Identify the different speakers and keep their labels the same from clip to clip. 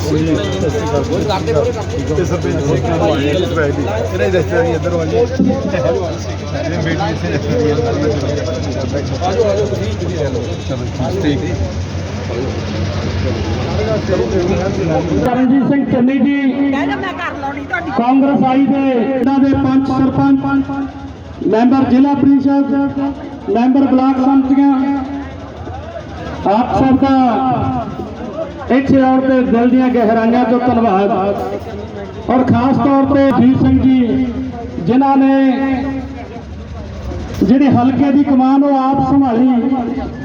Speaker 1: ਤੇ ਸਰਪੰਚ ਸਿੰਘ ਨੂੰ ਆਏ ਇਸ ਵੈਲੀ ਇਹਨੇ ਰਿਸ਼ਤੇਦਾਰੀ ਇੱਧਰ ਵਾਲੀ ਇਹ ਬੇਟੀ ਇੱਥੇ ਰਿਸ਼ਤੇਦਾਰੀ ਅੰਦਰ ਆਜੋ ਆਜੋ ਤੁਸੀਂ ਚਲੋ ਠੀਕ
Speaker 2: ਕਰਨਜੀਤ ਸਿੰਘ ਚੰਨੀ ਜੀ। ਕਾਂਗਰਸ ਆਈ ਦੇ, ਇਹਨਾਂ ਦੇ ਪੰਚ ਸਰਪੰਚ, ਮੈਂਬਰ ਜ਼ਿਲ੍ਹਾ ਪ੍ਰੀਸ਼ਦ, ਮੈਂਬਰ ਬਲਾਕ ਸੰਮਤੀਆਂ, ਆਪ ਸਭ ਦਾ ਇੱਥੇ ਆਉਣ ਤੇ ਦਿਲ ਦੀਆਂ ਗਹਿਰਾਈਆਂ ਤੋਂ ਧੰਨਵਾਦ। ਔਰ ਖਾਸ ਤੌਰ ਤੇ ਵੀਰ ਸਿੰਘ ਜੀ, ਜਿਨ੍ਹਾਂ ਨੇ ਜਿਹੜੇ ਹਲਕੇ ਦੀ ਕਮਾਨ ਉਹ ਆਪ ਸੰਭਾਲੀ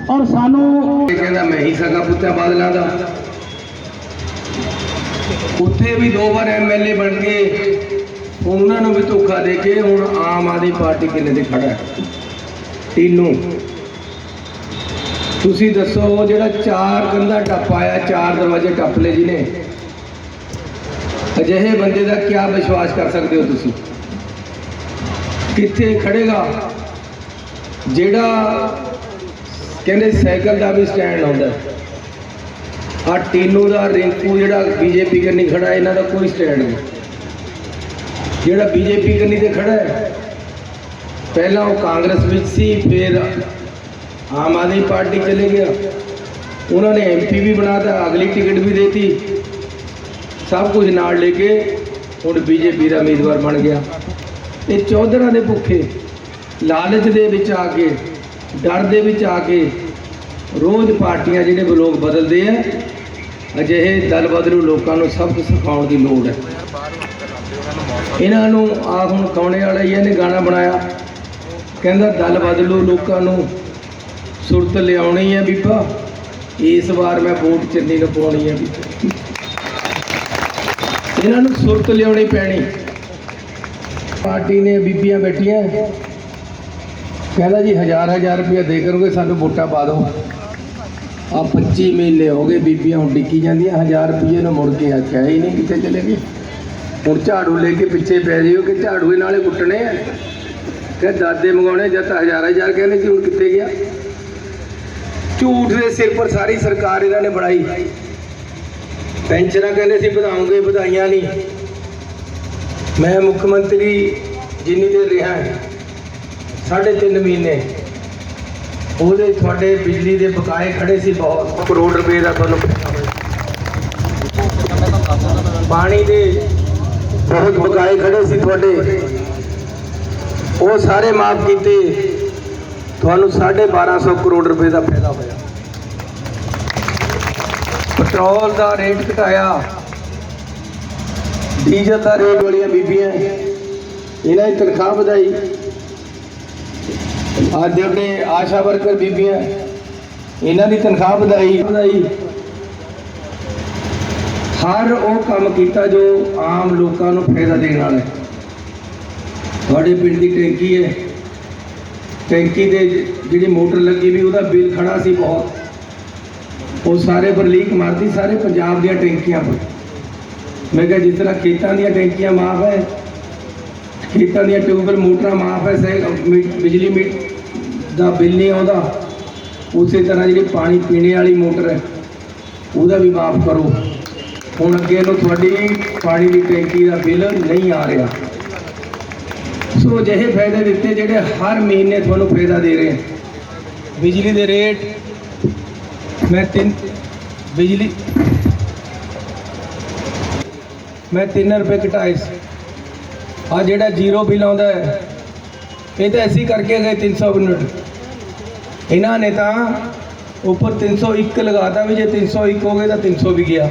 Speaker 2: ਔਰ ਸਾਨੂੰ
Speaker 3: ਕਹਿੰਦਾ, ਮੈਂ ਹੀ ਸਗਾ ਪੁੱਤਾਂ ਬਾਦਲਾਂ ਦਾ। ਉੱਥੇ ਵੀ ਦੋ ਵਾਰ ਐਮਐਲਏ ਬਣ ਕੇ ਉਹਨਾਂ ਨੂੰ ਵੀ ਧੋਖਾ ਦੇ ਕੇ ਹੁਣ ਆਮ ਆਦਮੀ ਪਾਰਟੀ ਕਿੰਨੇ ਦੇ ਖੜਾ ਹੈ। ਤੀਨੋਂ ਤੁਸੀਂ ਦੱਸੋ ਉਹ ਜਿਹੜਾ ਚਾਰ ਕੰਧਾ ਟੱਪ ਆਇਆ, ਚਾਰ ਦਰਵਾਜ਼ੇ ਟੱਪ ਲਏ ਜਿਹਨੇ। ਅਜਿਹੇ ਬੰਦੇ ਦਾ ਕੀ ਵਿਸ਼ਵਾਸ ਕਰ ਸਕਦੇ ਹੋ ਤੁਸੀਂ? ਕਿੱਥੇ ਖੜੇਗਾ ਜਿਹੜਾ ਕਹਿੰਦੇ ਸਾਈਕਲ ਦਾ ਵੀ ਸਟੈਂਡ ਆਉਂਦਾ ਆ ਟੀਨੂ ਦਾ, ਰਿੰਕੂ ਜਿਹੜਾ ਬੀਜੇਪੀ ਕਰਨੀ ਖੜਾ ਇਹਨਾਂ ਦਾ ਕੋਈ ਸਟੈਂਡ ਨਹੀਂ। ਜਿਹੜਾ ਬੀਜੇਪੀ ਕਰਨੀ ਤੇ ਖੜਾ ਹੈ, ਪਹਿਲਾਂ ਉਹ ਕਾਂਗਰਸ ਵਿੱਚ ਸੀ, ਫਿਰ ਆਮ ਆਦਮੀ ਪਾਰਟੀ ਚਲੇ ਗਿਆ। ਉਹਨਾਂ ਨੇ ਐਮਪੀ ਵੀ ਬਣਾਤਾ, ਅਗਲੀ ਟਿਕਟ ਵੀ ਦੇਤੀ। ਸਭ ਕੁਝ ਨਾਲ ਲੈ ਕੇ ਹੁਣ ਬੀਜੇਪੀ ਦਾ ਉਮੀਦਵਾਰ ਬਣ ਗਿਆ। ਇਹ ਚੌਧਰਾਂ ਦੇ ਭੁੱਖੇ, ਲਾਲਚ ਦੇ ਵਿੱਚ ਆ ਕੇ, ਡਰ ਦੇ ਵਿੱਚ ਆ ਕੇ ਰੋਜ਼ ਪਾਰਟੀਆਂ ਜਿਹੜੇ ਲੋਕ ਬਦਲਦੇ ਆ, ਅਜਿਹੇ ਦਲ ਬਦਲੂ ਲੋਕਾਂ ਨੂੰ ਸਭ ਸਬਕ ਸਿਖਾਉਣ ਦੀ ਲੋੜ ਹੈ। ਇਹਨਾਂ ਨੂੰ ਆ ਹੁਣ ਕੌਣੇ ਵਾਲਾ ਹੀ ਇਹਨੇ ਗਾਣਾ ਬਣਾਇਆ। ਕਹਿੰਦਾ, ਦਲ ਬਦਲੂ ਲੋਕਾਂ ਨੂੰ ਸੁਰਤ ਲਿਆਉਣੀ ਹੈ ਬੀਬਾ। ਇਸ ਵਾਰ ਮੈਂ ਵੋਟ ਚੰਨੀ ਨੂੰ ਪਾਉਣੀ ਹੈ ਬੀਬਾ। ਇਹਨਾਂ ਨੂੰ ਸੁਰਤ ਲਿਆਉਣੀ ਪੈਣੀ। ਪਾਰਟੀ ਨੇ ਬੀਬੀਆਂ ਬੈਠੀਆਂ। ਕਹਿੰਦਾ ਜੀ, ਹਜ਼ਾਰ ਹਜ਼ਾਰ ਰੁਪਏ ਦੇ ਕਰੋਗੇ, ਸਾਨੂੰ ਵੋਟਾਂ ਪਾ ਦਿਓ। ਆ 25 ਮਹੀਨੇ ਹੋ ਗਏ ਬੀਬੀਆਂ ਹੁਣ ਡਿੱਕੀ ਜਾਂਦੀਆਂ। ਹਜ਼ਾਰ ਰੁਪਏ ਨੂੰ ਮੁੜ ਕੇ ਆਖਿਆ ਹੀ ਨਹੀਂ ਕਿੱਥੇ ਚਲੇ ਗਏ। ਹੁਣ ਝਾੜੂ ਲੈ ਕੇ ਪਿੱਛੇ ਪੈ ਜਿਓ ਕਿ ਝਾੜੂ ਨਾਲੇ ਕੁੱਟਣੇ ਆ। ਕਿ ਦਾਦੇ ਮੰਗਾਉਣੇ ਜਦ ਤਾਂ ਹਜ਼ਾਰ ਹਜ਼ਾਰ ਕਹਿੰਦੇ ਸੀ, ਹੁਣ ਕਿੱਥੇ ਗਿਆ? ਝੂਠ ਦੇ ਸਿਰ ਪਰ ਸਾਰੀ ਸਰਕਾਰ ਇਹਨਾਂ ਨੇ ਬਣਾਈ। ਪੈਨਸ਼ਨਾਂ ਕਹਿੰਦੇ ਸੀ, ਵਧਾਉਂਗੇ, ਵਧਾਈਆਂ ਨਹੀਂ। ਮੈਂ ਮੁੱਖ ਮੰਤਰੀ ਜਿੰਨੀ ਦੇਰ ਰਿਹਾ ਸਾਢੇ ਤਿੰਨ ਮਹੀਨੇ, ਉਹਦੇ ਤੁਹਾਡੇ ਬਿਜਲੀ ਦੇ ਬਕਾਏ ਖੜੇ ਸੀ ਬਹੁਤ। ਕਰੋੜ ਰੁਪਏ ਦਾ ਤੁਹਾਨੂੰ ਪੈਸਾ ਪਾਣੀ ਦੇ ਬਹੁਤ ਬਕਾਏ ਖੜੇ ਸੀ ਤੁਹਾਡੇ। ਉਹ ਸਾਰੇ ਮਾਫ ਕੀਤੇ। ਤੁਹਾਨੂੰ 1250 ਕਰੋੜ ਰੁਪਏ ਦਾ ਫਾਇਦਾ ਹੋਇਆ ਪੈਟਰੋਲ ਦਾ ਰੇਟ ਘਟਾਇਆ। ਡੀਜ਼ਲ ਦਾ ਰੇਟ ਵਾਲੀਆਂ ਬੀਬੀਆਂ, ਇਹਨਾਂ ਦੀ ਤਨਖਾਹ ਵਧਾਈ। ਅੱਜ ਆਪਣੇ ਆਸ਼ਾ ਵਰਕਰ ਬੀਬੀਆਂ, ਇਹਨਾਂ ਦੀ ਤਨਖਾਹ ਵਧਾਈ। ਵਧਾਈ ਹਰ ਉਹ ਕੰਮ ਕੀਤਾ ਜੋ ਆਮ ਲੋਕਾਂ ਨੂੰ ਫਾਇਦਾ ਦੇਣ ਵਾਲਾ ਹੈ। ਤੁਹਾਡੇ ਪਿੰਡ ਦੀ ਟੈਂਕੀ ਹੈ। ਟੈਂਕੀ ਦੇ ਜਿਹੜੀ ਮੋਟਰ ਲੱਗੀ ਵੀ ਉਹਦਾ ਬਿੱਲ ਖੜਾ ਸੀ ਬਹੁਤ। ਉਹ ਸਾਰੇ ਪਰ ਲੀਕ ਮਾਰਦੀ, ਸਾਰੇ ਪੰਜਾਬ ਦੀਆਂ ਟੈਂਕੀਆਂ ਪਰ ਮੈਂ ਕਿਹਾ, ਜਿਸ ਤਰ੍ਹਾਂ ਖੇਤਾਂ ਦੀਆਂ ਟੈਂਕੀਆਂ ਮਾਫ ਹੈ ਖੇਤਾਂ ਦੀਆਂ ਟਿਊਬਵੈਲ ਮੋਟਰਾਂ ਮਾਫ ਹੈ ਸਹੀ ਮੀ- ਬਿਜਲੀ ਮੀ, ਦਾ ਬਿੱਲ ਨਹੀਂ ਆਉਂਦਾ। ਉਸੇ ਤਰ੍ਹਾਂ ਜਿਹੜੀ ਪਾਣੀ ਪੀਣੇ ਵਾਲੀ ਮੋਟਰ ਹੈ ਉਹਦਾ ਵੀ ਮਾਫ ਕਰੋ। ਹੁਣ ਅੱਗੇ ਨੂੰ ਤੁਹਾਡੀ ਪਾਣੀ ਦੀ ਟੈਂਕੀ ਦਾ ਬਿੱਲ ਨਹੀਂ ਆ ਰਿਹਾ। ਸੋ ਅਜਿਹੇ ਫਾਇਦੇ ਦਿੱਤੇ ਜਿਹੜੇ ਹਰ ਮਹੀਨੇ ਤੁਹਾਨੂੰ ਫਾਇਦਾ ਦੇ ਰਹੇ ਬਿਜਲੀ ਦੇ ਰੇਟ ਮੈਂ ਤਿੰਨ ਬਿਜਲੀ ਮੈਂ 3 ਰੁਪਏ ਘਟਾਏ ਸੀ। ਆ ਜਿਹੜਾ ਜ਼ੀਰੋ ਬਿੱਲ ਆਉਂਦਾ ਹੈ, ਇਹ ਤਾਂ ਐਸੀ ਕਰਕੇ ਗਏ 300 ਯੂਨਿਟ। ਇਹਨਾਂ ਨੇ ਤਾਂ ਉੱਪਰ 301 ਲਗਾਤਾ ਵੀ, ਜੇ 301 ਹੋ ਗਏ ਤਾਂ 300 ਵੀ ਗਿਆ।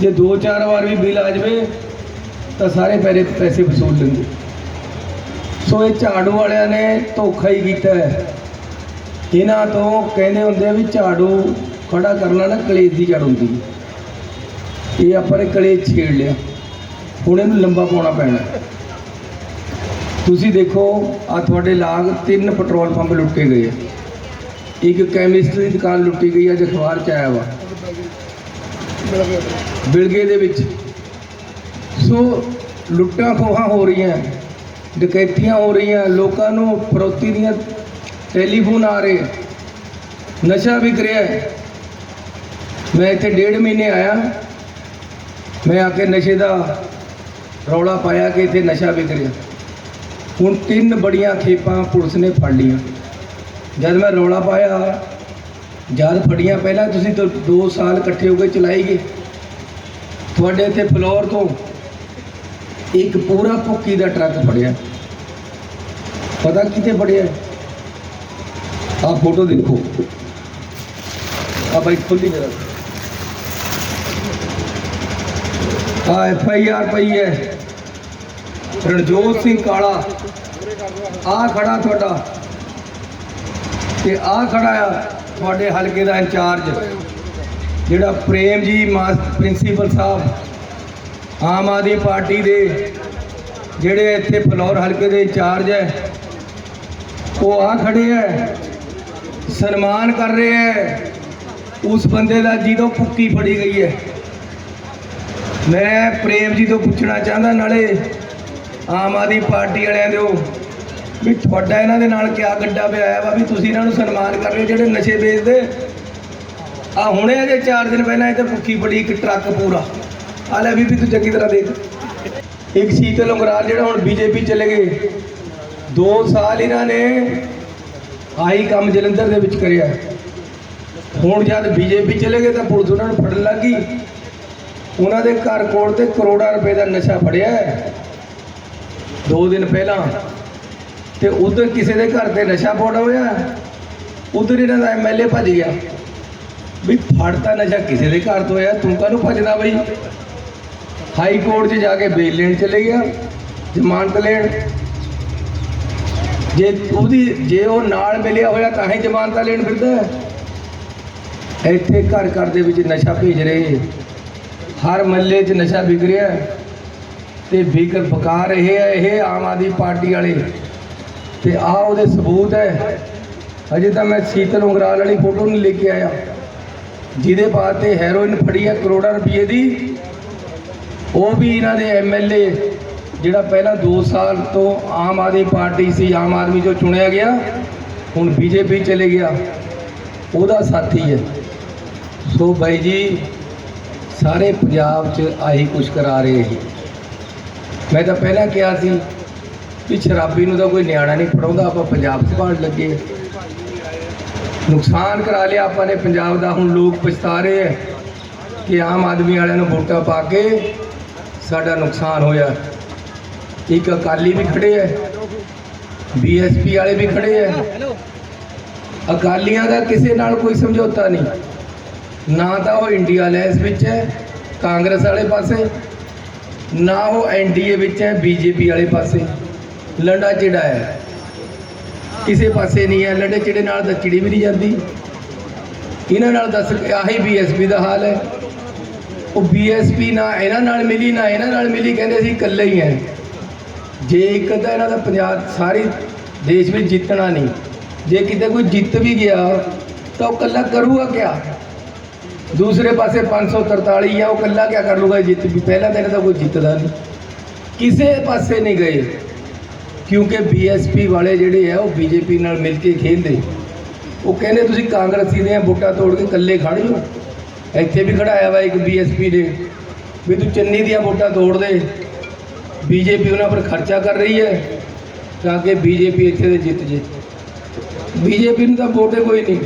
Speaker 3: ਜੇ ਦੋ ਚਾਰ ਵਾਰ ਵੀ ਬਿੱਲ ਆ ਜਾਵੇ, ਤਾਂ ਸਾਰੇ ਪੈਰੇ ਪੈਸੇ ਵਸੂਲ ਲੈਂਦੇ। ਸੋ ਇਹ ਝਾੜੂ ਵਾਲਿਆਂ ਨੇ ਧੋਖਾ ਹੀ ਕੀਤਾ ਹੈ। ਇਹਨਾਂ ਤੋਂ ਕਹਿੰਦੇ ਹੁੰਦੇ ਆ ਵੀ ਝਾੜੂ ਖੜਾ ਕਰਨਾ ਨਾ ਕਲੇਸ਼ ਦੀ ਜੜ ਹੁੰਦੀ ਇਹ ਆਪਾਂ ਨੇ ਕਲੇਸ਼ ਛੇੜ ਲਿਆ। ਹੁਣ ਇਹਨੂੰ ਲੰਬਾ ਪਾਉਣਾ ਪੈਣਾ। ਤੁਸੀਂ ਦੇਖੋ ਆ ਤੁਹਾਡੇ ਲਾਗ ਤਿੰਨ ਪੈਟਰੋਲ ਪੰਪ ਲੁੱਟੇ ਗਏ ਆ। ਇੱਕ ਕੈਮਿਸਟ ਦੀ ਦੁਕਾਨ ਲੁੱਟੀ ਗਈ ਆ ਅਖਬਾਰ ਚ ਆਇਆ ਵਾ। ਬਿਲਗੇ ਦੇ ਵਿੱਚ। ਸੋ ਲੁੱਟਾਂ ਖੋਹਾਂ ਹੋ ਰਹੀਆਂ, ਡਕੈਤੀਆਂ ਹੋ ਰਹੀਆਂ, ਲੋਕਾਂ ਨੂੰ ਫਰੋਤੀ ਦੀਆਂ ਟੈਲੀਫੋਨ ਆ ਰਹੇ ਨਸ਼ਾ ਵਿਕ ਰਿਹਾ ਹੈ। ਮੈਂ ਇੱਥੇ ਡੇਢ ਮਹੀਨੇ ਆਇਆ। ਮੈਂ ਆ ਕੇ ਨਸ਼ੇ ਦਾ ਰੌਲਾ ਪਾਇਆ ਕਿ ਇੱਥੇ ਨਸ਼ਾ ਵਿਕ ਰਿਹਾ। ਹੁਣ ਤਿੰਨ ਬੜੀਆਂ ਖੇਪਾਂ ਪੁਲਿਸ ਨੇ ਫੜ ਲਈਆਂ। ਜਦ ਮੈਂ ਰੌਲਾ ਪਾਇਆ ਜਦ ਫੜੀਆਂ। ਪਹਿਲਾਂ ਤੁਸੀਂ ਤਾਂ 2 ਸਾਲ ਇਕੱਠੇ ਹੋ ਕੇ ਚਲਾਈ ਗਏ। ਤੁਹਾਡੇ ਇੱਥੇ ਫਲੋਰ ਤੋਂ ਇੱਕ ਪੂਰਾ ਭੁੱਕੀ ਦਾ ਟਰੱਕ ਫੜਿਆ। ਪਤਾ ਕਿਤੇ ਫੜਿਆ? ਆਹ ਫੋਟੋ ਦੇਖੋ। ਆ ਬਾਈ ਖੁੱਲੀ ਜਰਾ ਆ ਐਫ ਆਈ ਆਰ ਪਈ ਹੈ। ਰਣਜੋਤ ਸਿੰਘ ਕਾਲਾ। ਆ ਖੜਾ ਤੁਹਾਡਾ। ਤੇ ਆ ਖੜਾ ਆ ਤੁਹਾਡੇ ਹਲਕੇ ਦਾ ਇੰਚਾਰਜ, ਜਿਹੜਾ ਪ੍ਰੇਮ ਜੀ ਮਾਸ ਪ੍ਰਿੰਸੀਪਲ ਸਾਹਿਬ, ਆਮ ਆਦਮੀ ਪਾਰਟੀ ਦੇ ਜਿਹੜੇ ਇੱਥੇ ਫਲੌਰ ਹਲਕੇ ਦੇ ਇੰਚਾਰਜ ਹੈ, ਉਹ ਆ ਖੜੇ ਹੈ। ਸਨਮਾਨ ਕਰ ਰਹੇ ਹੈ। ਉਸ ਬੰਦੇ ਦਾ ਜਿਹਦੋਂ ਭੁੱਕੀ ਫੜੀ ਗਈ ਹੈ। ਮੈਂ ਪ੍ਰੇਮ ਜੀ ਤੋਂ ਪੁੱਛਣਾ ਚਾਹੁੰਦਾ, ਨਾਲੇ ਆਮ ਆਦਮੀ ਪਾਰਟੀ ਵਾਲਿਆਂ ਦੇ ਉਹ ਵੀ ਤੁਹਾਡਾ ਇਹਨਾਂ ਦੇ ਨਾਲ ਕਿਆ ਗੱਡਾ ਪਿਆ ਵਾ, ਵੀ ਤੁਸੀਂ ਇਹਨਾਂ ਨੂੰ ਸਨਮਾਨ ਕਰ ਰਹੇ ਹੋ ਜਿਹੜੇ ਨਸ਼ੇ ਵੇਚਦੇ? ਆ ਹੁਣੇ ਅਜੇ 4 ਦਿਨ ਪਹਿਲਾਂ ਇੱਥੇ ਭੁੱਖੀ ਫੜੀ ਇੱਕ ਟਰੱਕ ਪੂਰਾ। ਆ ਲੈ ਵੀ ਵੀ ਤੂੰ ਚੰਗੀ ਤਰ੍ਹਾਂ ਦੇਖ। ਇੱਕ ਸ਼ੀਤਲ ਉਂਗਰਾਲ ਜਿਹੜਾ ਹੁਣ ਬੀਜੇਪੀ ਚਲੇ ਗਏ। 2 ਸਾਲ ਇਹਨਾਂ ਨੇ ਆਹੀ ਕੰਮ ਜਲੰਧਰ ਦੇ ਵਿੱਚ ਕਰਿਆ। ਹੁਣ ਜਦ ਬੀਜੇਪੀ ਚਲੇ ਗਏ ਤਾਂ ਪੁਲਿਸ ਉਹਨਾਂ ਨੂੰ ਫੜਨ ਲੱਗੀ ਉਹਨਾਂ ਦੇ ਘਰ ਕੋਲ ਤੇ ਕਰੋੜਾਂ ਰੁਪਏ ਦਾ ਨਸ਼ਾ ਫੜਿਆ ਦੋ ਦਿਨ ਪਹਿਲਾਂ ਤੇ ਉਧਰ ਕਿਸੇ ਦੇ ਘਰ ਤੇ ਨਸ਼ਾ ਪਾਉਣਾ ਹੋਇਆ। ਉਧਰ ਇਹਨਾਂ ਦਾ ਐਮਐਲਏ ਭੱਜ ਗਿਆ। ਵੀ ਫੜਤਾ ਨਸ਼ਾ ਕਿਸੇ ਦੇ ਘਰ ਤੋਂ ਹੋਇਆ ਤੂੰ ਕਾਹਨੂੰ ਭੱਜਦਾ ਬਈ? ਹਾਈ ਕੋਰਟ 'ਚ ਜਾ ਕੇ ਬੇਲ ਲੈਣ ਚਲੇ ਗਿਆ, ਜ਼ਮਾਨਤ ਲੈਣ। ਜੇ ਉਹਦੀ ਜੇ ਉਹ ਨਾਲ ਮਿਲਿਆ ਹੋਇਆ ਤਾਂ ਹੀ ਜ਼ਮਾਨਤਾਂ ਲੈਣ ਫਿਰਦਾ ਇੱਥੇ ਘਰ ਘਰ ਦੇ ਵਿੱਚ ਨਸ਼ਾ ਭੇਜ ਰਹੇ ਹਰ ਮਹੱਲੇ 'ਚ ਨਸ਼ਾ ਵਿਕ ਰਿਹਾ ਹੈ ਤੇ ਵਿਕ ਬਕਾ ਰਹੇ ਆ ਇਹ ਆਮ ਆਦਮੀ ਪਾਰਟੀ ਵਾਲੇ। ਤੇ ਆ ਉਹਦੇ ਸਬੂਤ ਹੈ। ਅਜੇ ਤਾਂ ਮੈਂ ਸੀਤਲ ਉਂਗਰਾਲ ਵਾਲੀ ਫੋਟੋ ਨਹੀਂ ਲੈ ਕੇ ਆਇਆ। ਜਿਹਦੇ ਬਾਅਦ ਤੇ ਹੈਰੋਇਨ ਫੜੀ ਹੈ ਕਰੋੜਾਂ ਰੁਪਏ ਦੀ। ਉਹ ਵੀ ਇਹਨਾਂ ਦੇ ਐਮਐਲਏ ਜਿਹੜਾ ਪਹਿਲਾਂ 2 ਸਾਲ ਤੋਂ ਆਮ ਆਦਮੀ ਪਾਰਟੀ ਸੀ, ਆਮ ਆਦਮੀ ਜੋ ਚੁਣਿਆ ਗਿਆ, ਹੁਣ ਬੀਜੇਪੀ ਚਲੇ ਗਿਆ, ਉਹਦਾ ਸਾਥੀ ਹੈ। ਸੋ ਬਾਈ ਜੀ, ਸਾਰੇ ਪੰਜਾਬ 'ਚ ਆਹੀ ਕੁਛ ਕਰਾ ਰਹੇ ਸੀ। ਮੈਂ ਤਾਂ ਪਹਿਲਾਂ ਕਿਹਾ ਸੀ ਕਿ ਸ਼ਰਾਬੀ ਨੂੰ ਤਾਂ ਕੋਈ ਨਿਆਣਾ ਨਹੀਂ ਪੜਾਉਂਦਾ ਆਪਾਂ ਪੰਜਾਬ ਸੰਭਾਲ ਲੱਗੇ ਨੁਕਸਾਨ ਕਰਾ ਲਿਆ ਆਪਾਂ ਨੇ ਪੰਜਾਬ ਦਾ, ਹੁਣ ਲੋਕ ਪਛਤਾ ਰਹੇ ਹੈ ਕਿ ਆਮ ਆਦਮੀ ਵਾਲਿਆਂ ਨੂੰ ਵੋਟਾਂ ਪਾ ਕੇ ਸਾਡਾ ਨੁਕਸਾਨ ਹੋਇਆ। ਇੱਕ ਅਕਾਲੀ ਵੀ ਖੜੇ ਹੈ ਬੀਐਸਪੀ ਵਾਲੇ ਵੀ ਖੜੇ ਹੈ ਅਕਾਲੀਆਂ ਦਾ ਕਿਸੇ ਨਾਲ ਕੋਈ ਸਮਝੌਤਾ ਨਹੀਂ। ਨਾ ਤਾਂ ਉਹ ਇੰਡੀਆ ਲੈਸ ਵਿੱਚ ਹੈ ਕਾਂਗਰਸ ਵਾਲੇ ਪਾਸੇ, ਨਾ ਉਹ ਐਨਡੀਏ ਵਿੱਚ ਹੈ ਬੀਜੇਪੀ ਵਾਲੇ ਪਾਸੇ। ਲੰਡਾ ਚਿੜਾ ਹੈ ਕਿਸੇ ਪਾਸੇ ਨਹੀਂ ਹੈ ਲੰਡੇ ਚਿੜੇ ਨਾਲ ਤਾਂ ਚਿੜੀ ਵੀ ਨਹੀਂ ਜਾਂਦੀ। ਇਹਨਾਂ ਨਾਲ ਦੱਸ ਆਹੀ ਬੀਐਸਪੀ ਦਾ ਹਾਲ ਹੈ ਉਹ ਬੀਐਸਪੀ ਨਾ ਇਹਨਾਂ ਨਾਲ ਮਿਲੀ, ਨਾ ਇਹਨਾਂ ਨਾਲ ਮਿਲੀ, ਕਹਿੰਦੇ ਸੀ ਇਕੱਲੇ ਹੀ ਹੈ ਜੇ ਇੱਕ ਤਾਂ ਇਹਨਾਂ ਦਾ ਪੰਜਾਬ ਸਾਰੀ ਦੇਸ਼ ਵਿੱਚ ਜਿੱਤਣਾ ਨਹੀਂ, ਜੇ ਕਿਤੇ ਕੋਈ ਜਿੱਤ ਵੀ ਗਿਆ, ਤਾਂ ਉਹ ਇਕੱਲਾ ਕਰੂਗਾ ਕਿਆ? ਦੂਸਰੇ ਪਾਸੇ 543 ਆ, ਉਹ ਇਕੱਲਾ ਕਿਆ ਕਰ ਲੂਗਾ ਜਿੱਤ ਵੀ? ਪਹਿਲਾਂ ਤਾਂ ਇਹਨਾਂ ਦਾ ਕੋਈ ਜਿੱਤਦਾ ਨਹੀਂ। ਕਿਸੇ ਪਾਸੇ ਨਹੀਂ ਗਏ, ਕਿਉਂਕਿ ਬੀਐਸਪੀ ਵਾਲੇ ਜਿਹੜੇ ਆ, ਉਹ ਬੀਜੇਪੀ ਨਾਲ ਮਿਲ ਕੇ ਖੇਡਦੇ। ਉਹ ਕਹਿੰਦੇ, ਤੁਸੀਂ ਕਾਂਗਰਸੀ ਦੀਆਂ ਵੋਟਾਂ ਤੋੜ ਕੇ ਇਕੱਲੇ ਖੜ ਜਾਓ। ਇੱਥੇ ਵੀ ਖੜਾਇਆ ਵਾ ਇੱਕ ਬੀਐਸਪੀ ਨੇ, ਵੀ ਤੂੰ ਚੰਨੀ ਦੀਆਂ ਵੋਟਾਂ ਤੋੜ ਦੇ ਬੀਜੇਪੀ ਉਹਨਾਂ ਪਰ ਖਰਚਾ ਕਰ ਰਹੀ ਹੈ ਤਾਂ ਕਿ ਬੀਜੇਪੀ ਇੱਥੇ ਦੇ ਜਿੱਤ ਜੇ। ਬੀਜੇਪੀ ਨੂੰ ਤਾਂ ਵੋਟ ਕੋਈ ਨਹੀਂ।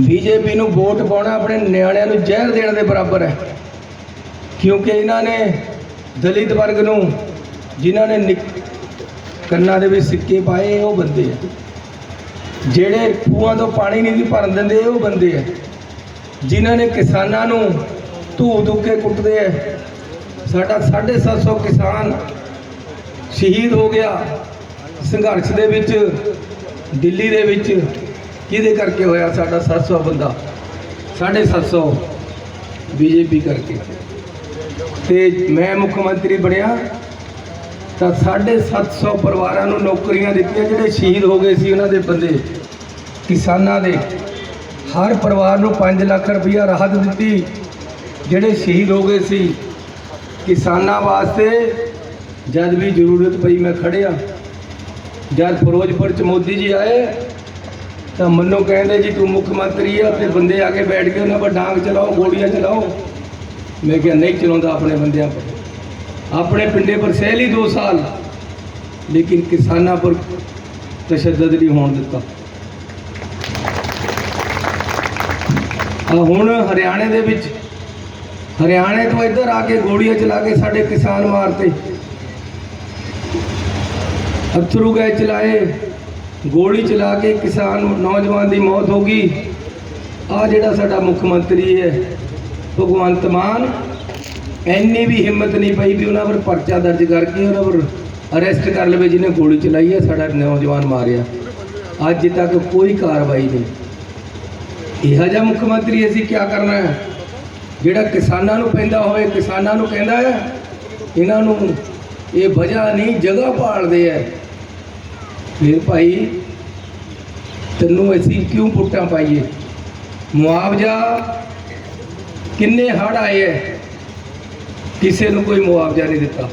Speaker 3: ਬੀਜੇਪੀ ਨੂੰ ਵੋਟ ਪਾਉਣਾ ਆਪਣੇ ਨਿਆਣਿਆਂ ਨੂੰ ਜ਼ਹਿਰ ਦੇਣ ਦੇ ਬਰਾਬਰ ਹੈ। ਕਿਉਂਕਿ ਇਹਨਾਂ ਨੇ ਦਲਿਤ ਵਰਗ ਨੂੰ, ਜਿਨ੍ਹਾਂ ਨੇ ਨਿਕ- ਕੰਨਾਂ ਦੇ ਵਿੱਚ ਸਿੱਕੇ ਪਾਏ, ਉਹ ਬੰਦੇ ਆ। ਜਿਹੜੇ ਖੂਹਾਂ ਤੋਂ ਪਾਣੀ ਨਹੀਂ ਭਰਨ ਦਿੰਦੇ, ਉਹ ਬੰਦੇ ਆ। ਜਿਨ੍ਹਾਂ ਨੇ ਕਿਸਾਨਾਂ ਨੂੰ ਧੂ ਧੂ ਕੇ ਕੁੱਟਦੇ ਆ। ਸਾਡਾ 750 ਕਿਸਾਨ ਸ਼ਹੀਦ ਹੋ ਗਿਆ ਸੰਘਰਸ਼ ਦੇ ਵਿੱਚ, ਦਿੱਲੀ ਦੇ ਵਿੱਚ। ਕਿਹਦੇ ਕਰਕੇ ਹੋਇਆ ਸਾਡਾ 700 ਬੰਦਾ? 750 ਬੀਜੇਪੀ ਕਰਕੇ। ਤੇ ਮੈਂ ਮੁੱਖ ਮੰਤਰੀ ਬਣਿਆ ਤਾਂ 750 ਪਰਿਵਾਰਾਂ ਨੂੰ ਨੌਕਰੀਆਂ ਦਿੱਤੀਆਂ, ਜਿਹੜੇ ਸ਼ਹੀਦ ਹੋ ਗਏ ਸੀ ਉਹਨਾਂ ਦੇ ਬੰਦੇ, ਕਿਸਾਨਾਂ ਦੇ। ਹਰ ਪਰਿਵਾਰ ਨੂੰ 5 ਲੱਖ ਰੁਪਈਆ ਰਾਹਤ ਦਿੱਤੀ, ਜਿਹੜੇ ਸ਼ਹੀਦ ਹੋ ਗਏ ਸੀ। ਕਿਸਾਨਾਂ ਵਾਸਤੇ ਜਦ ਵੀ ਜ਼ਰੂਰਤ ਪਈ ਮੈਂ ਖੜਿਆ। ਜਦ ਫਿਰੋਜ਼ਪੁਰ ਚ ਮੋਦੀ ਜੀ ਆਏ, ਤਾਂ ਮੰਨੋ ਕਹਿੰਦੇ ਜੀ, ਤੂੰ ਮੁੱਖ ਮੰਤਰੀ ਆ, ਤੇ ਬੰਦੇ ਆ ਕੇ ਬੈਠ ਕੇ ਉਹਨਾਂ ਪਰ ਡਾਂਗ ਚਲਾਓ, ਗੋਲੀਆਂ ਚਲਾਓ। ਮੈਂ ਕਿਹਾ, ਨਹੀਂ ਚਲਾਉਂਦਾ ਆਪਣੇ ਬੰਦਿਆਂ ਪਰ ਆਪਣੇ ਪਿੰਡੇ ਪਰ ਸਹਿ ਲਈ 2 ਸਾਲ, ਲੇਕਿਨ ਕਿਸਾਨਾਂ ਪਰ ਤਸ਼ੱਦਦ ਨਹੀਂ ਹੋਣ ਦਿੱਤਾ। ਹੁਣ ਹਰਿਆਣੇ ਦੇ ਵਿੱਚ ਹਰਿਆਣੇ ਤੋਂ ਇੱਧਰ ਆ ਕੇ ਗੋਲੀਆਂ ਚਲਾ ਕੇ ਸਾਡੇ ਕਿਸਾਨ ਮਾਰਤੇ। ਅਥਰੂ ਗਏ ਚਲਾਏ, ਗੋਲੀ ਚਲਾ ਕੇ ਕਿਸਾਨ, ਨੌਜਵਾਨ ਦੀ ਮੌਤ ਹੋ ਗਈ। ਆ ਜਿਹੜਾ ਸਾਡਾ ਮੁੱਖ ਮੰਤਰੀ ਹੈ, ਭਗਵੰਤ ਮਾਨ ਐਨੀ ਵੀ ਹਿੰਮਤ ਨਹੀਂ ਪਈ ਵੀ ਉਹਨਾਂ ਪਰ ਪਰਚਾ ਦਰਜ ਕਰਕੇ ਉਹਨਾਂ ਪਰ ਅਰੈਸਟ ਕਰ ਲਵੇ ਜਿਹਨੇ ਗੋਲੀ ਚਲਾਈ ਹੈ, ਸਾਡਾ ਨੌਜਵਾਨ ਮਾਰਿਆ। ਅੱਜ ਤੱਕ ਕੋਈ ਕਾਰਵਾਈ ਨਹੀਂ। ਇਹੋ ਜਿਹਾ ਮੁੱਖ ਮੰਤਰੀ ਅਸੀਂ ਕੀ ਕਰਨਾ ਹੈ? ਜਿਹੜਾ ਕਿਸਾਨਾਂ ਨੂੰ ਪੈਂਦਾ ਹੋਵੇ, ਕਿਸਾਨਾਂ ਨੂੰ ਕਹਿੰਦਾ ਹੈ, ਇਹਨਾਂ ਨੂੰ ਇਹ ਵਜ੍ਹਾ ਨਹੀਂ, ਜਗ੍ਹਾ ਭਾਲਦੇ ਐ ਫਿਰ ਭਾਈ, ਤੈਨੂੰ ਅਸੀਂ ਕਿਉਂ ਪੁੱਟਾਂ ਪਾਈਏ? ਮੁਆਵਜ਼ਾ ਕਿੰਨੇ ਹੜ ਆਏ ਐ ਕਿਸੇ ਨੂੰ ਕੋਈ ਮੁਆਵਜ਼ਾ ਨਹੀਂ ਦਿੱਤਾ।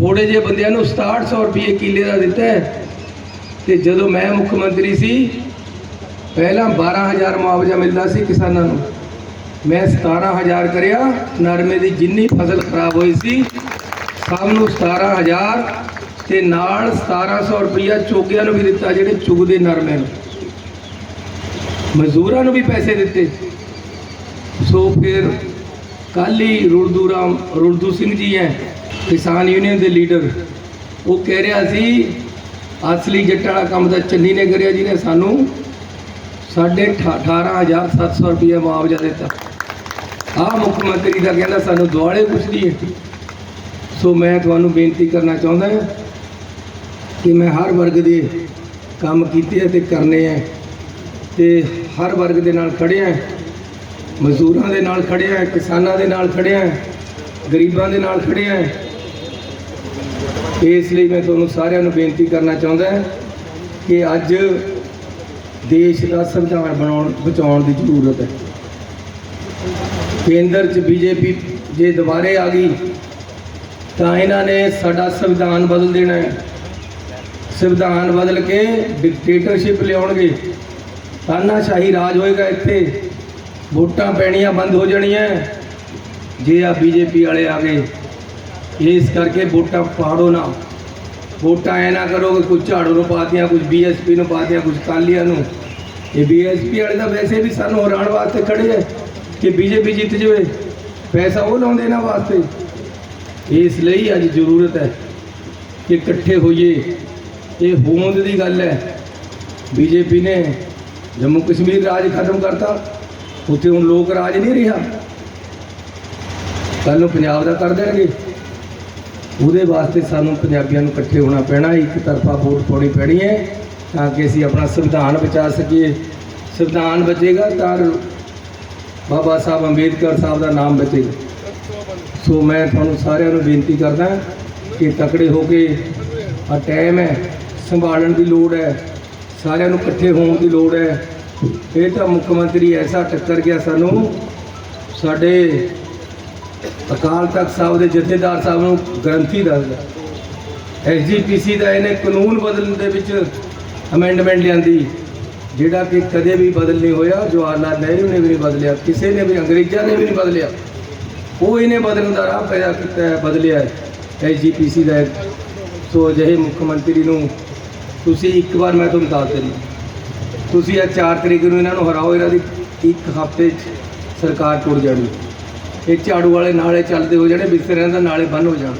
Speaker 3: ਥੋੜੇ ਜਿਹੇ ਬੰਦਿਆਂ ਨੂੰ 6700 ਰੁਪਏ ਕਿੱਲੇ ਦਾ ਦਿੱਤਾ ਹੈ। ਤੇ ਜਦੋਂ ਮੈਂ ਮੁੱਖ ਮੰਤਰੀ ਸੀ, ਪਹਿਲਾਂ 12000 ਮੁਆਵਜ਼ਾ ਮਿਲਦਾ ਸੀ ਕਿਸਾਨਾਂ ਨੂੰ। ਮੈਂ 17000 ਕਰਿਆ, ਨਰਮੇ ਦੀ ਜਿੰਨੀ ਫਸਲ ਖਰਾਬ ਹੋਈ ਸੀ, ਸਭ ਨੂੰ 17000 ਤੇ ਨਾਲ 1700 ਰੁਪਇਆ ਚੋਗਿਆਂ ਨੂੰ ਵੀ ਦਿੱਤਾ ਜਿਹੜੇ ਚੁਗਦੇ ਨਰਮੇ ਨੂੰ। ਮਜ਼ਦੂਰਾਂ ਨੂੰ ਵੀ ਪੈਸੇ ਦਿੱਤੇ। ਸੋ ਫਿਰ ਕੱਲ੍ਹ ਹੀ ਰੁਲਦੂ ਰਾਮ ਰੁਲਦੂ ਸਿੰਘ ਜੀ ਹੈ, ਕਿਸਾਨ ਯੂਨੀਅਨ ਦੇ ਲੀਡਰ, ਉਹ ਕਹਿ ਰਿਹਾ ਸੀ, ਅਸਲੀ ਜੱਟ ਵਾਲਾ ਕੰਮ ਤਾਂ ਚੰਨੀ ਨੇ ਕਰਿਆ ਜਿਹਨੇ ਸਾਨੂੰ ਸਾਢੇ ਠਾ- 18700 ਰੁਪਏ ਮੁਆਵਜ਼ਾ ਦਿੱਤਾ। ਆਹ ਮੁੱਖ ਮੰਤਰੀ ਦਾ ਕਹਿੰਦਾ, ਸਾਨੂੰ ਦੁਆਲੇ ਪੁੱਛਦੀ ਹੈ ਸੋ ਮੈਂ ਤੁਹਾਨੂੰ ਬੇਨਤੀ ਕਰਨਾ ਚਾਹੁੰਦਾ ਹਾਂ ਕਿ ਮੈਂ ਹਰ ਵਰਗ ਦੇ ਕੰਮ ਕੀਤੇ ਆ ਤੇ ਕਰਨੇ ਆ ਤੇ ਹਰ ਵਰਗ ਦੇ ਨਾਲ ਖੜਿਆ ਮਜ਼ਦੂਰਾਂ ਦੇ ਨਾਲ ਖੜਿਆ ਕਿਸਾਨਾਂ ਦੇ ਨਾਲ ਖੜਿਆ ਗਰੀਬਾਂ ਦੇ ਨਾਲ ਖੜਿਆ ਇਸ ਲਈ ਮੈਂ ਤੁਹਾਨੂੰ ਸਾਰਿਆਂ ਨੂੰ ਬੇਨਤੀ ਕਰਨਾ ਚਾਹੁੰਦਾ ਕਿ ਅੱਜ ਦੇਸ਼ ਦਾ ਸੰਵਿਧਾਨ ਬਣਾਉਣ, ਬਚਾਉਣ ਦੀ ਜ਼ਰੂਰਤ ਹੈ। ਕੇਂਦਰ 'ਚ ਬੀਜੇਪੀ ਜੇ ਦੁਬਾਰੇ ਆ ਗਈ, ਤਾਂ ਇਹਨਾਂ ਨੇ ਸਾਡਾ ਸੰਵਿਧਾਨ ਬਦਲ ਦੇਣਾ ਹੈ। ਸੰਵਿਧਾਨ ਬਦਲ ਕੇ ਡਿਕਟੇਟਰਸ਼ਿਪ ਲਿਆਉਣਗੇ। ਤਾਨਾਸ਼ਾਹੀ ਰਾਜ ਹੋਏਗਾ ਇੱਥੇ। ਵੋਟਾਂ ਪੈਣੀਆਂ ਬੰਦ ਹੋ ਜਾਣੀਆਂ। ਜੇ ਆ ਬੀਜੇਪੀ ਵਾਲੇ ਆ ਗਏ, ਇਸ ਕਰਕੇ ਵੋਟਾਂ ਪਾੜੋ ਨਾ। ਵੋਟਾਂ ਐ ਨਾ ਕਰੋ ਕਿ ਕੁਝ ਝਾੜੂ ਨੂੰ ਪਾਤੀਆਂ ਕੁਝ ਬੀਐਸਪੀ ਨੂੰ ਪਾਤੀਆਂ ਕੁਝ ਕਾਲੀਆਂ ਨੂੰ। ਇਹ ਬੀਐਸਪੀ ਵਾਲੇ ਤਾਂ ਵੈਸੇ ਵੀ ਸਾਨੂੰ ਹਰਾਉਣ ਵਾਸਤੇ ਖੜੇ ਐ, ਕਿ ਬੀਜੇਪੀ ਜਿੱਤ ਜਾਵੇ। ਪੈਸਾ ਉਹ ਲਾਉਂਦੇ ਇਹਨਾਂ ਵਾਸਤੇ। ਇਸ ਲਈ ਅੱਜ ਜ਼ਰੂਰਤ ਹੈ ਕਿ ਇਕੱਠੇ ਹੋਈਏ। ਇਹ ਹੋਂਦ ਦੀ ਗੱਲ ਹੈ ਬੀਜੇਪੀ ਨੇ ਜੰਮੂ ਕਸ਼ਮੀਰ ਰਾਜ ਖਤਮ ਕਰਤਾ। ਉੱਥੇ ਹੁਣ ਲੋਕ ਰਾਜ ਨਹੀਂ ਰਿਹਾ। ਕੱਲ੍ਹ ਨੂੰ ਪੰਜਾਬ ਦਾ ਕਰ ਦੇਣਗੇ। ਉਹਦੇ ਵਾਸਤੇ ਸਾਨੂੰ ਪੰਜਾਬੀਆਂ ਨੂੰ ਇਕੱਠੇ ਹੋਣਾ ਪੈਣਾ, ਇੱਕ ਤਰਫਾ ਵੋਟ ਪਾਉਣੀ ਪੈਣੀ ਹੈ, ਤਾਂ ਕਿ ਅਸੀਂ ਆਪਣਾ ਸੰਵਿਧਾਨ ਬਚਾ ਸਕੀਏ। ਸੰਵਿਧਾਨ ਬਚੇਗਾ ਤਾਂ ਬਾਬਾ ਸਾਹਿਬ ਅੰਬੇਦਕਰ ਸਾਹਿਬ ਦਾ ਨਾਮ ਬਚੇਗਾ। ਸੋ ਮੈਂ ਤੁਹਾਨੂੰ ਸਾਰਿਆਂ ਨੂੰ ਬੇਨਤੀ ਕਰਦਾ ਕਿ ਤਕੜੇ ਹੋ ਕੇ ਆ ਟਾਈਮ ਹੈ, ਸੰਭਾਲਣ ਦੀ ਲੋੜ ਹੈ, ਸਾਰਿਆਂ ਨੂੰ ਇਕੱਠੇ ਹੋਣ ਦੀ ਲੋੜ ਹੈ। ਇਹ ਤਾਂ ਮੁੱਖ ਮੰਤਰੀ ਐਸਾ ਟੱਕਰ ਗਿਆ ਸਾਨੂੰ, ਸਾਡੇ ਅਕਾਲ ਤਖਤ ਸਾਹਿਬ ਦੇ ਜਥੇਦਾਰ ਸਾਹਿਬ ਨੂੰ ਗ੍ਰੰਥੀ ਦੱਸਦਾ। ਐਸਜੀਪੀਸੀ ਦਾ ਇਹਨੇ ਕਾਨੂੰਨ ਬਦਲਣ ਦੇ ਵਿੱਚ ਅਮੈਂਡਮੈਂਟ ਲਿਆਂਦੀ। ਜਿਹੜਾ ਕਿ ਕਦੇ ਵੀ ਬਦਲ ਨਹੀਂ ਹੋਇਆ, ਜਵਾਹਰ ਲਾਲ ਨਹਿਰੂ ਨੇ ਵੀ ਨਹੀਂ ਬਦਲਿਆ, ਕਿਸੇ ਨੇ ਵੀ, ਅੰਗਰੇਜ਼ਾਂ ਨੇ ਵੀ ਨਹੀਂ ਬਦਲਿਆ। ਉਹ ਇਹਨੇ ਬਦਲਣ ਦਾ ਰਾਹ ਪੈਦਾ ਕੀਤਾ ਹੈ, ਬਦਲਿਆ ਹੈ। ਐਸਜੀਪੀਸੀ ਦਾ ਸੋ ਅਜਿਹੇ ਮੁੱਖ ਮੰਤਰੀ ਨੂੰ ਤੁਸੀਂ ਇੱਕ ਵਾਰ ਮੈਂ ਤੁਹਾਨੂੰ ਦੱਸ ਦਿੰਦਾ। ਤੁਸੀਂ ਇਹ 4 ਤਰੀਕ ਨੂੰ ਇਹਨਾਂ ਨੂੰ ਹਰਾਓ, ਇਹਨਾਂ ਦੀ ਇੱਕ ਹਫ਼ਤੇ 'ਚ ਸਰਕਾਰ ਟੁੱਟ ਜਾਣੀ। ਇਹ ਝਾੜੂ ਵਾਲੇ ਨਾਲੇ ਚੱਲਦੇ ਹੋ ਜਾਣੇ ਬਿਸਤਰਿਆਂ ਦਾ ਨਾਲੇ ਬੰਦ ਹੋ ਜਾਣ।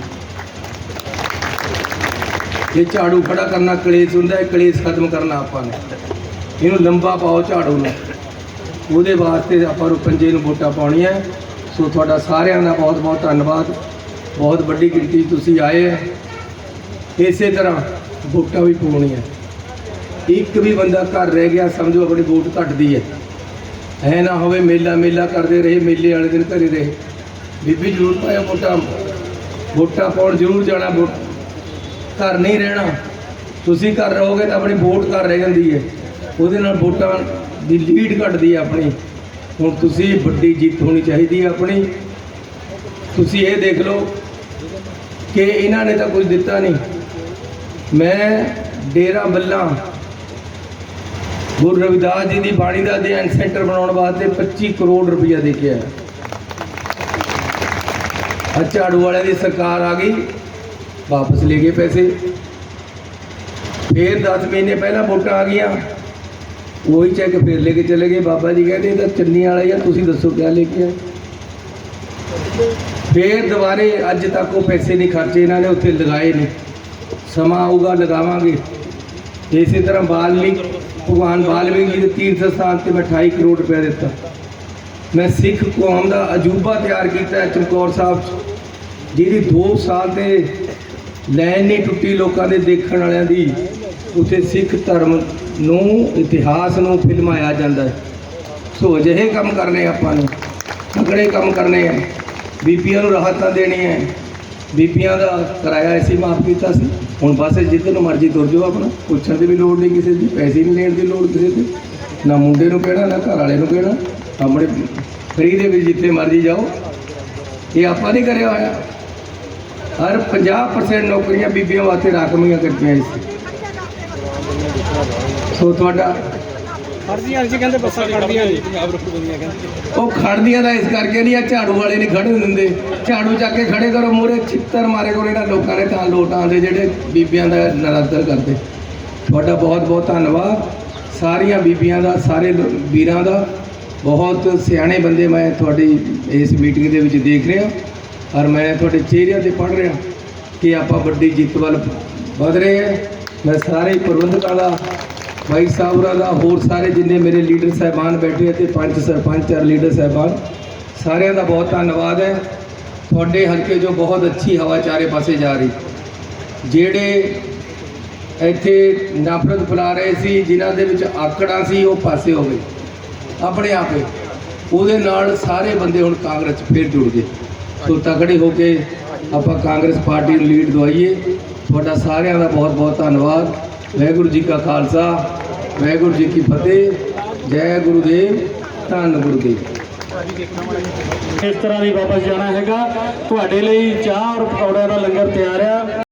Speaker 3: ਇਹ ਝਾੜੂ ਖੜਾ ਕਰਨਾ, ਕਲੇਸ਼ ਹੁੰਦਾ ਹੈ ਕਲੇਸ਼ ਖਤਮ ਕਰਨਾ ਆਪਾਂ ਨੇ। ਇਹਨੂੰ ਲੰਬਾ ਪਾਓ ਝਾੜੂ ਨੂੰ। ਉਹਦੇ ਵਾਸਤੇ ਆਪਾਂ ਨੂੰ ਪੰਜੇ ਨੂੰ ਵੋਟਾਂ ਪਾਉਣੀਆਂ। ਸੋ ਤੁਹਾਡਾ ਸਾਰਿਆਂ ਦਾ ਬਹੁਤ ਬਹੁਤ ਧੰਨਵਾਦ। ਬਹੁਤ ਵੱਡੀ ਗਿਣਤੀ ਤੁਸੀਂ ਆਏ ਹੈ ਇਸੇ ਤਰ੍ਹਾਂ ਵੋਟਾਂ ਵੀ ਪਾਉਣੀਆਂ। ਇੱਕ ਵੀ ਬੰਦਾ ਘਰ ਰਹਿ ਗਿਆ, ਸਮਝੋ ਆਪਣੀ ਵੋਟ ਘਟਦੀ ਹੈ। ਐ ਨਾ ਹੋਵੇ ਮੇਲਾ ਮੇਲਾ ਕਰਦੇ ਰਹੇ, ਮੇਲੇ ਵਾਲੇ ਦਿਨ ਘਰੇ ਰਹੇ। ਬੀਬੀ ਜ਼ਰੂਰ ਪਾਇਆ ਵੋਟਾਂ। ਵੋਟਾਂ ਪਾਉਣ ਜ਼ਰੂਰ ਜਾਣਾ, ਵੋਟ ਘਰ ਨਹੀਂ ਰਹਿਣਾ। ਤੁਸੀਂ ਘਰ ਰਹੋਗੇ ਤਾਂ ਆਪਣੀ ਵੋਟ ਘਰ ਰਹਿ ਜਾਂਦੀ ਹੈ। ਉਹਦੇ ਨਾਲ ਵੋਟਾਂ ਦੀ ਲੀਡ ਘਟਦੀ ਹੈ ਆਪਣੀ। ਹੁਣ ਤੁਸੀਂ ਵੱਡੀ ਜਿੱਤ ਹੋਣੀ ਚਾਹੀਦੀ ਹੈ ਆਪਣੀ। ਤੁਸੀਂ ਇਹ ਦੇਖ ਲਓ ਕਿ ਇਹਨਾਂ ਨੇ ਤਾਂ ਕੁਝ ਦਿੱਤਾ ਨਹੀਂ। ਮੈਂ ਡੇਰਾ ਬੱਲਾ ਗੁਰੂ ਰਵਿਦਾਸ ਜੀ ਦੀ ਬਾਣੀ ਦਾ ਅਧਿਐਨ ਸੈਂਟਰ ਬਣਾਉਣ ਵਾਸਤੇ 25 ਕਰੋੜ ਰੁਪਇਆ ਦੇ ਕੇ ਆਇਆ। ਆ ਝਾੜੂ ਵਾਲਿਆਂ ਦੀ ਸਰਕਾਰ ਆ ਗਈ, ਵਾਪਸ ਲੈ ਗਏ ਪੈਸੇ। ਫੇਰ 10 ਮਹੀਨੇ ਪਹਿਲਾਂ ਵੋਟਾਂ ਆ ਗਈਆਂ। ਉਹੀ ਚੈੱਕ ਫੇਰ ਲੈ ਕੇ ਚਲੇ ਗਏ। ਬਾਬਾ ਜੀ ਕਹਿੰਦੇ, ਇਹ ਤਾਂ ਚੰਨੀ ਵਾਲਾ ਹੀ ਤੁਸੀਂ ਦੱਸੋ ਕਿਆ ਲੈ ਕੇ ਆਏ? ਫੇਰ ਦੁਬਾਰੇ ਅੱਜ ਤੱਕ ਉਹ ਪੈਸੇ ਨਹੀਂ ਖਰਚੇ, ਇਹਨਾਂ ਨੇ ਉੱਥੇ ਲਗਾਏ ਨੇ ਸਮਾਂ ਆਊਗਾ, ਲਗਾਵਾਂਗੇ। ਇਸੇ ਤਰ੍ਹਾਂ ਬਾਲਮੀਕ ਭਗਵਾਨ ਬਾਲਮੀਕ ਜੀ ਦੇ ਤੀਰਥ ਸਥਾਨ ਤੇ ਮੈਂ 28 ਕਰੋੜ ਰੁਪਏ ਦਿੱਤਾ। ਮੈਂ ਸਿੱਖ ਕੌਮ ਦਾ ਅਜੂਬਾ ਤਿਆਰ ਕੀਤਾ ਹੈ, ਚਮਕੌਰ ਸਾਹਿਬ 'ਚ। ਜਿਹਦੀ 2 ਸਾਲ ਤੇ ਲੈਣ ਨਹੀਂ ਟੁੱਟੀ ਲੋਕਾਂ ਦੇ ਦੇਖਣ ਵਾਲਿਆਂ ਦੀ, ਉੱਥੇ ਸਿੱਖ ਧਰਮ ਨੂੰ, ਇਤਿਹਾਸ ਨੂੰ ਫਿਲਮਾਇਆ ਜਾਂਦਾ ਹੈ। ਸੋ ਅਜਿਹੇ ਕੰਮ ਕਰਨੇ ਆਪਾਂ ਨੂੰ, ਤਕੜੇ ਕੰਮ ਕਰਨੇ ਆ। ਬੀਬੀਆਂ ਨੂੰ ਰਾਹਤਾਂ ਦੇਣੀਆਂ ਹੈ। ਬੀਬੀਆਂ ਦਾ ਕਿਰਾਇਆ ਅਸੀਂ ਮਾਫ ਕੀਤਾ ਸੀ। ਹੁਣ ਬਸ ਜਿੱਧਰ ਨੂੰ ਮਰਜ਼ੀ ਤੁਰ ਜਾਓ ਆਪਣਾ। ਪੁੱਛਣ ਦੀ ਵੀ ਲੋੜ ਨਹੀਂ ਕਿਸੇ ਦੀ, ਪੈਸੇ ਨਹੀਂ ਲੈਣ ਦੀ ਲੋੜ ਕਿਸੇ ਦੀ। ਨਾ ਮੁੰਡੇ ਨੂੰ ਕਹਿਣਾ, ਨਾ ਘਰ ਵਾਲੇ ਨੂੰ ਕਹਿਣਾ। ਆਪਣੇ ਫਰੀ ਦੇ ਵਿੱਚ ਜਿੱਥੇ ਮਰਜ਼ੀ ਜਾਓ। ਇਹ ਆਪਾਂ ਨਹੀਂ ਕਰਿਆ ਹੋਇਆ। ਹਰ 50% ਨੌਕਰੀਆਂ ਬੀਬੀਆਂ ਵਾਸਤੇ ਰਾਖਵੀਆਂ ਕਰਤੀਆਂ ਇਸ ਸੋ ਤੁਹਾਡਾ
Speaker 2: ਜੀ ਕਹਿੰਦੇ ਬੱਸਾਂ ਕੱਢਦੀਆਂ ਜੀ ਪੰਜਾਬ ਰੱਖੂ ਬੰਦੀਆਂ ਕਹਿੰਦੇ।
Speaker 3: ਉਹ ਖੜਦੀਆਂ ਦਾ ਇਸ ਕਰਕੇ ਨਹੀਂ ਆ ਝਾੜੂ ਵਾਲੇ ਨਹੀਂ ਖੜਨ ਦਿੰਦੇ। ਝਾੜੂ ਚੱਕ ਕੇ ਖੜੇ ਕਰੋ ਮੂਰੇ ਚਿੱਤਰ ਮਾਰੇ ਕਰੋ ਇਹਨਾਂ ਲੋਕਾਂ ਨੇ ਤਾਂ ਲੋਟ ਆਉਂਦੇ ਜਿਹੜੇ ਬੀਬੀਆਂ ਦਾ ਨਰਾਦਰ ਕਰਦੇ। ਤੁਹਾਡਾ ਬਹੁਤ ਬਹੁਤ ਧੰਨਵਾਦ। ਸਾਰੀਆਂ ਬੀਬੀਆਂ ਦਾ ਸਾਰੇ ਵੀਰਾਂ ਦਾ ਬਹੁਤ ਸਿਆਣੇ ਬੰਦੇ ਮੈਂ ਤੁਹਾਡੀ ਇਸ ਮੀਟਿੰਗ ਦੇ ਵਿੱਚ ਦੇਖ ਰਿਹਾ। ਔਰ ਮੈਂ ਤੁਹਾਡੇ ਚਿਹਰਿਆਂ ਤੇ ਪੜ੍ਹ ਰਿਹਾ ਕਿ ਆਪਾਂ ਵੱਡੀ ਜਿੱਤ ਵੱਲ ਵਧ ਰਹੇ ਹਾਂ। ਮੈਂ ਸਾਰੇ ਪ੍ਰਬੰਧਕਾਂ ਦਾ ਭਾਈ ਸਾਹਿਬਾਂ ਦਾ ਹੋਰ ਸਾਰੇ ਜਿੰਨੇ ਮੇਰੇ ਲੀਡਰ ਸਾਹਿਬਾਨ ਬੈਠੇ ਅਤੇ ਪੰਚ ਸਰਪੰਚ ਔਰ ਲੀਡਰ ਸਾਹਿਬਾਨ, ਸਾਰਿਆਂ ਦਾ ਬਹੁਤ ਧੰਨਵਾਦ ਹੈ। ਤੁਹਾਡੇ ਹਲਕੇ ਜੋ ਬਹੁਤ ਅੱਛੀ ਹਵਾ ਚਾਰੇ ਪਾਸੇ ਜਾ ਰਹੀ। ਜਿਹੜੇ ਇੱਥੇ ਨਫ਼ਰਤ ਫੈਲਾ ਰਹੇ ਸੀ, ਜਿਨ੍ਹਾਂ ਦੇ ਵਿੱਚ ਆਕੜਾਂ ਸੀ, ਉਹ ਪਾਸੇ ਹੋ ਗਏ। ਆਪਣੇ ਆਪੇ। ਉਹਦੇ ਨਾਲ ਸਾਰੇ ਬੰਦੇ ਹੁਣ ਕਾਂਗਰਸ 'ਚ ਫੇਰ ਜੁੜ ਗਏ। ਸੋ ਤਕੜੇ ਹੋ ਕੇ ਆਪਾਂ ਕਾਂਗਰਸ ਪਾਰਟੀ ਨੂੰ ਲੀਡ ਦਵਾਈਏ। ਤੁਹਾਡਾ ਸਾਰਿਆਂ ਦਾ ਬਹੁਤ ਬਹੁਤ ਧੰਨਵਾਦ। ਵਾਹਿਗੁਰੂ ਜੀ ਕਾ ਖਾਲਸਾ, ਵਾਹਿਗੁਰੂ ਜੀ ਕੀ ਫਤਿਹ, ਜੈ ਗੁਰੂਦੇਵ, ਧੰਨ ਗੁਰੂਦੇਵ।
Speaker 2: ਇਸ ਤਰ੍ਹਾਂ ਦੀ ਵਾਪਸ ਜਾਣਾ ਹੈਗਾ, ਤੁਹਾਡੇ ਲਈ ਚਾਹ ਔਰ ਪਕੌੜਿਆਂ ਦਾ ਲੰਗਰ ਤਿਆਰ ਆ।